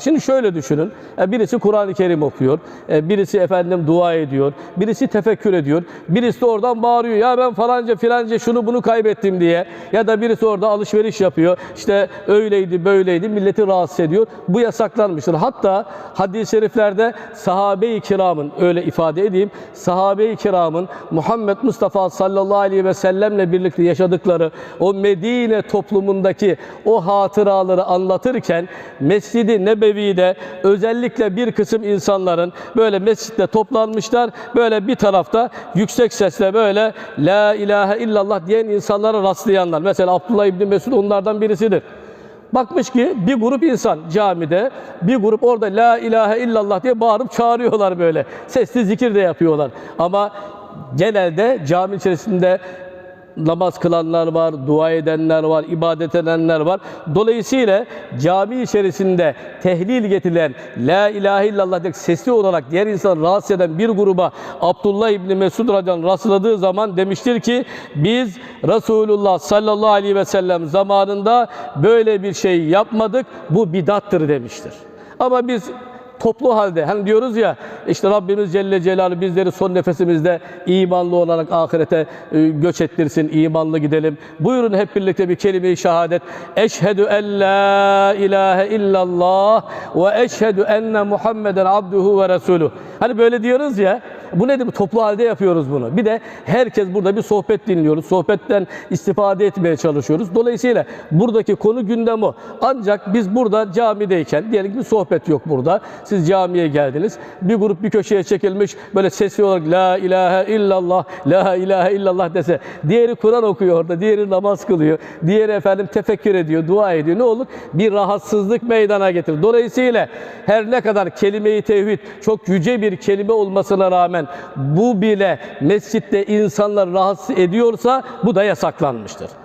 Şimdi şöyle düşünün. E, Birisi Kur'an-ı Kerim okuyor. e, Birisi efendim dua ediyor. Birisi tefekkür ediyor. Birisi de oradan bağırıyor. Ya ben falanca filanca şunu bunu kaybettim diye. Ya da birisi orada alışveriş yapıyor. İşte öyleydi böyleydi. Milleti rahatsız ediyor. Bu yasaklanmıştır. Hatta hadis-i şeriflerde sahabe-i kiramın öyle ifade edeyim. Sahabe-i kiramın Muhammed Mustafa sallallahu aleyhi ve sellemle birlikte yaşadıkları o Medine toplumundaki o hatıraları anlatırken Mescid-i Nebevi'de özellikle bir kısım insanların böyle mescitte toplanmışlar. Böyle bir tarafta yüksek sesle böyle La ilahe illallah diyen insanlara rastlayanlar. Mesela Abdullah İbni Mesud onlardan birisidir. Bakmış ki bir grup insan camide, bir grup orada la ilahe illallah diye bağırıp çağırıyorlar böyle. Sesli zikir de yapıyorlar. Ama genelde cami içerisinde namaz kılanlar var, dua edenler var, ibadet edenler var. Dolayısıyla cami içerisinde tehlil getirilen La ilahe illallah diye sesli olarak diğer insanı rahatsız eden bir gruba Abdullah İbni Mesud anh rastladığı zaman demiştir ki biz Resulullah sallallahu aleyhi ve sellem zamanında böyle bir şey yapmadık. Bu bidattır demiştir. Ama biz toplu halde hani diyoruz ya işte Rabbimiz Celle Celaluhu bizleri son nefesimizde imanlı olarak ahirete e, göç ettirsin, imanlı gidelim. Buyurun hep birlikte bir kelime-i şehadet. Eşhedü en la ilahe illallah ve eşhedü enne Muhammeden abduhu ve resuluh. Hani böyle diyoruz ya bu nedir? Toplu halde yapıyoruz bunu. Bir de herkes burada bir sohbet dinliyoruz. Sohbetten istifade etmeye çalışıyoruz. Dolayısıyla buradaki konu gündem o. Ancak biz burada camideyken, diyelim ki bir sohbet yok burada. Siz camiye geldiniz. Bir grup bir köşeye çekilmiş böyle sesli olarak La ilahe illallah, La ilahe illallah dese. Diğeri Kur'an okuyor orada, diğeri namaz kılıyor. Diğeri efendim tefekkür ediyor, dua ediyor. Ne olur? Bir rahatsızlık meydana getirir. Dolayısıyla her ne kadar kelime-i tevhid çok yüce bir kelime olmasına rağmen bu bile mescitte insanlar rahatsız ediyorsa bu da yasaklanmıştır.